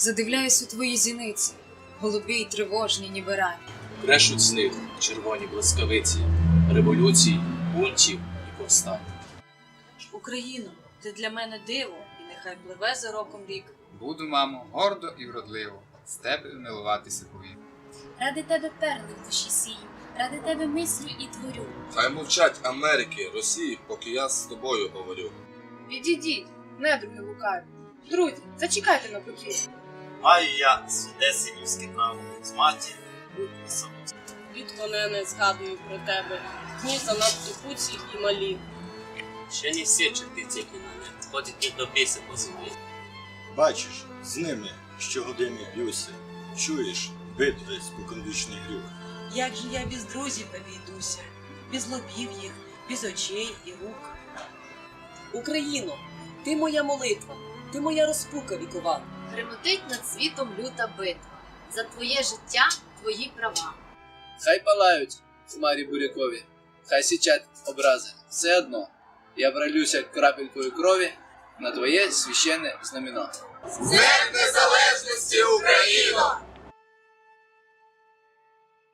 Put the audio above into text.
Задивляюсь у твої зіниці, голубі й тривожні, ніби рані. Брешуть з них червоні блискавиці, революцій, бунтів і повстань. Україно, ти для мене диво, і нехай пливе за роком рік. Буду, мамо, гордо і вродливо, з тебе милуватися повім. Ради тебе перли в душі сію, ради тебе мислю і творю. Хай мовчать Америки, Росії, поки я з тобою говорю. Відійдіть, недруги лукаві. Друзі, зачекайте на покій. Маю я святе синівське право, з матір будь само. Рідко не згадую про тебе. Дні занадто куці і малі. Ще не всі черти ціклі на не, ходять і до біса по землі. Бачиш, з ними щогодини б'юся, чуєш битви споконвічний грюх. Як же я без друзів обійдуся, без лобів їх, без очей і рук. Україно, ти моя молитва, ти моя розпука вікова. Гремотить над світом люта битва. За твоє життя, твої права. Хай палають хмарі бурякові, хай січать образи. Все одно я пролюся крапелькою крові на твоє священне знамено. Незалежності Україно!